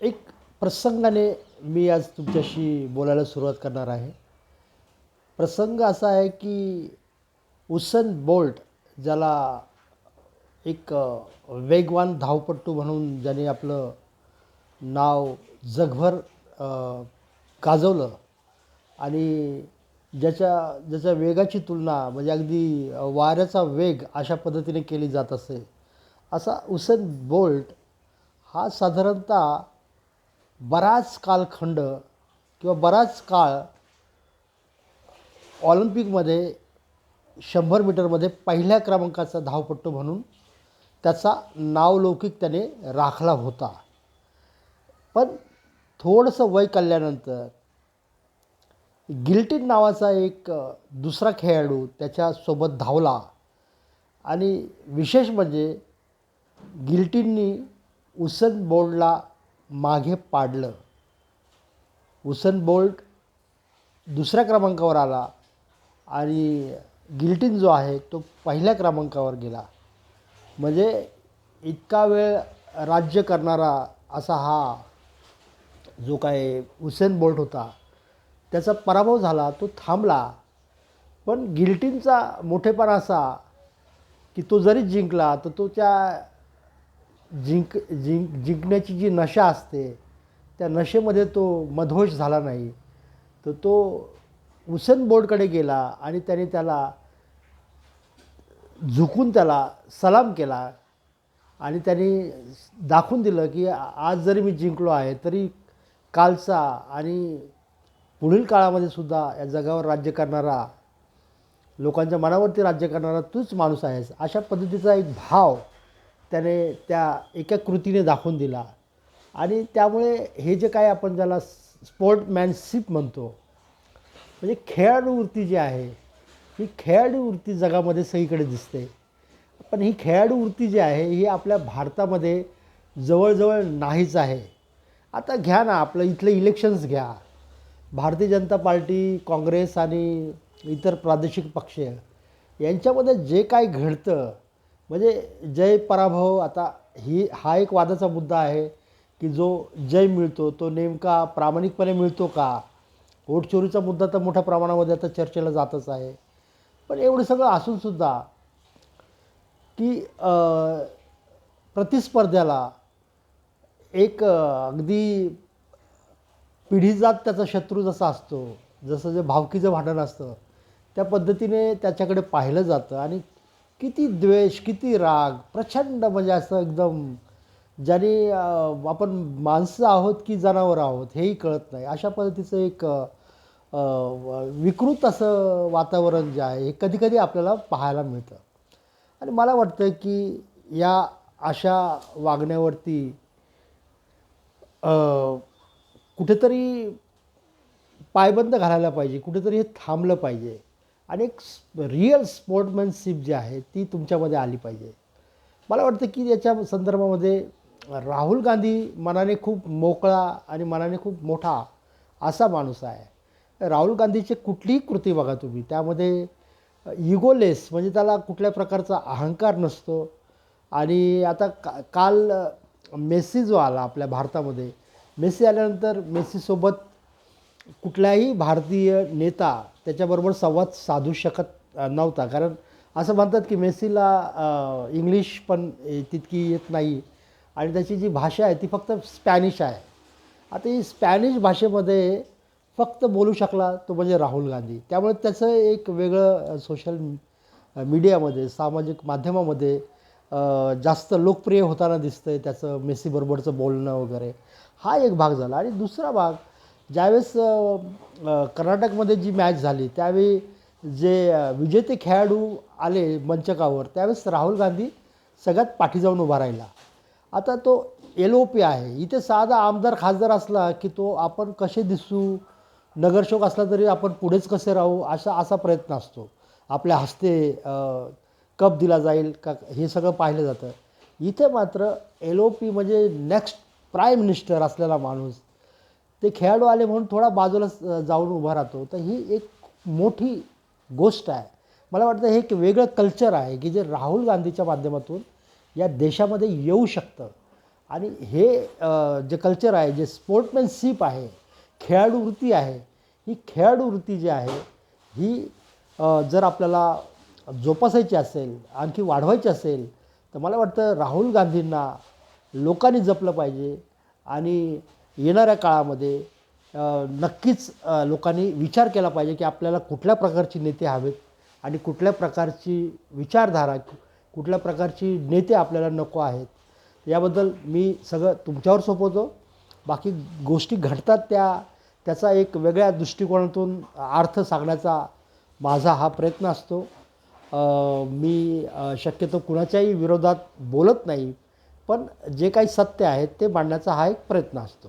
एक प्रसंगाने मी आज तुमच्याशी बोलायला सुरुवात करणार आहे. प्रसंग असा आहे की उसन बोल्ट ज्याला एक वेगवान धावपट्टू म्हणून ज्याने आपलं नाव जगभर गाजवलं आणि ज्याच्या ज्याच्या वेगाची तुलना म्हणजे अगदी वाऱ्याचा वेग अशा पद्धतीने केली जात असे. असा उसन बोल्ट हा साधारणतः बराच कालखंड किंवा बराच काळ ऑलिम्पिकमध्ये शंभर मीटरमध्ये पहिल्या क्रमांकाचा धावपट्टू म्हणून त्याचा नावलौकिक त्याने राखला होता. पण थोडंसं वय कळल्यानंतर गिल्टिन नावाचा एक दुसरा खेळाडू त्याच्यासोबत धावला आणि विशेष म्हणजे गिल्टींनी उसन बोर्डला मागे पाडलं. उसन बोल्ट दुसऱ्या क्रमांकावर आला आणि गिल्टीन जो आहे तो पहिल्या क्रमांकावर गेला. म्हणजे इतका वेळ राज्य करणारा असा हा जो काय उसेन बोल्ट होता त्याचा पराभव झाला तो थांबला. पण गिल्टीनचा मोठेपणा असा की तो जरी जिंकला तर तो त्या जिंक जिंक जिंकण्याची जी नशा असते त्या नशेमध्ये तो मधोश झाला नाही. तर तो उसन बोर्डकडे गेला आणि त्याने त्याला झुकून त्याला सलाम केला आणि त्यांनी दाखवून दिलं की आज जरी मी जिंकलो आहे तरी कालचा आणि पुढील काळामध्ये सुद्धा या जगावर राज्य करणारा लोकांच्या मनावरती राज्य करणारा तूच माणूस आहेस. अशा पद्धतीचा एक भाव त्याने त्या एका कृतीने दाखवून दिला. आणि त्यामुळे हे जे काय आपण ज्याला स्पोर्टमॅनशिप म्हणतो म्हणजे खेळाडू वृत्ती जी आहे ही खेळाडू वृत्ती जगामध्ये सगळीकडे दिसते. पण ही खेळाडू वृत्ती जी आहे ही आपल्या भारतामध्ये जवळजवळ नाहीच आहे. आता घ्या ना आपलं इथले इलेक्शन्स घ्या. भारतीय जनता पार्टी काँग्रेस आणि इतर प्रादेशिक पक्ष यांच्यामध्ये जे काय घडतं म्हणजे जय पराभव आता ही हा एक वादाचा मुद्दा आहे की जो जय मिळतो तो नेमका प्रामाणिकपणे मिळतो का? वोटचोरीचा मुद्दा तर मोठ्या प्रमाणामध्ये आता चर्चेला जातच आहे. पण एवढं सगळं असूनसुद्धा की प्रतिस्पर्ध्याला एक अगदी पिढीजात त्याचा शत्रू जसा असतो जसं जे भावकीचं भांडण असतं त्या पद्धतीने त्याच्याकडे पाहिलं जातं आणि किती द्वेष किती राग प्रचंड म्हणजे असं एकदम ज्याने आपण माणसं आहोत की जनावरं आहोत हेही कळत नाही. अशा पद्धतीचं एक विकृत असं वातावरण जे आहे हे कधीकधी आपल्याला पाहायला मिळतं. आणि मला वाटतं की या अशा वागण्यावरती कुठेतरी पायबंद घालायला पाहिजे कुठेतरी हे थांबलं पाहिजे. आणि एक रिअल स्पोर्टमॅनशिप जी आहे ती तुमच्यामध्ये आली पाहिजे. मला वाटतं की याच्या संदर्भामध्ये राहुल गांधी मनाने खूप मोकळा आणि मनाने खूप मोठा असा माणूस आहे. राहुल गांधीची कुठलीही कृती बघा तुम्ही त्यामध्ये इगोलेस म्हणजे त्याला कुठल्या प्रकारचा अहंकार नसतो. आणि आता का काल मेस्सी जो आला आपल्या भारतामध्ये मेस्सी आल्यानंतर मेस्सीसोबत कुठलाही भारतीय नेता त्याच्याबरोबर संवाद साधू शकत नव्हता. कारण असं म्हणतात की मेस्सीला इंग्लिश पण तितकी येत नाही. आणि त्याची जी भाषा आहे ती फक्त स्पॅनिश आहे. आता ही स्पॅनिश भाषेमध्ये फक्त बोलू शकला तो म्हणजे राहुल गांधी. त्यामुळे त्याचं एक वेगळं सोशल मीडियामध्ये सामाजिक माध्यमामध्ये जास्त लोकप्रिय होताना दिसतं आहे त्याचं मेस्सीबरोबरचं बोलणं वगैरे. हा एक भाग झाला. आणि दुसरा भाग ज्यावेळेस कर्नाटकमध्ये जी मॅच झाली त्यावेळी जे विजेते खेळाडू आले मंचकावर त्यावेळेस राहुल गांधी सगळ्यात पाठी जाऊन उभा राहिला. आता तो एल ओ पी आहे. इथे साधा आमदार खासदार असला की तो आपण कसे दिसू? नगरसेवक असला तरी आपण पुढेच कसे राहू? असा असा प्रयत्न असतो. आपल्या हस्ते कप दिला जाईल का हे सगळं पाहिलं जातं. इथे मात्र एल ओ पी म्हणजे नेक्स्ट प्राईम मिनिस्टर असलेला माणूस ते खेळाडू आले म्हणून थोडा बाजूला जाऊन उभा राहतो. तर ही एक मोठी गोष्ट आहे. मला वाटतं हे एक वेगळं कल्चर आहे की जे राहुल गांधीच्या माध्यमातून या देशामध्ये येऊ शकतं. आणि हे जे कल्चर आहे जे स्पोर्टमॅनशिप आहे खेळाडू वृत्ती आहे ही खेळाडू वृत्ती जी आहे ही जर आपल्याला जोपासायची असेल आणखी वाढवायची असेल तर मला वाटतं राहुल गांधींना लोकांनी जपलं पाहिजे. आणि येणाऱ्या काळामध्ये नक्कीच लोकांनी विचार केला पाहिजे की आपल्याला कुठल्या प्रकारचे नेते हवेत आणि कुठल्या प्रकारची विचारधारा कुठल्या प्रकारची नेते आपल्याला नको आहेत. याबद्दल मी सगळं तुमच्यावर सोपवतो. बाकी गोष्टी घडतात त्या त्याचा एक वेगळ्या दृष्टिकोनातून अर्थ सांगण्याचा माझा हा प्रयत्न असतो. मी शक्यतो कुणाच्याही विरोधात बोलत नाही पण जे काही सत्य आहे ते मांडण्याचा हा एक प्रयत्न असतो.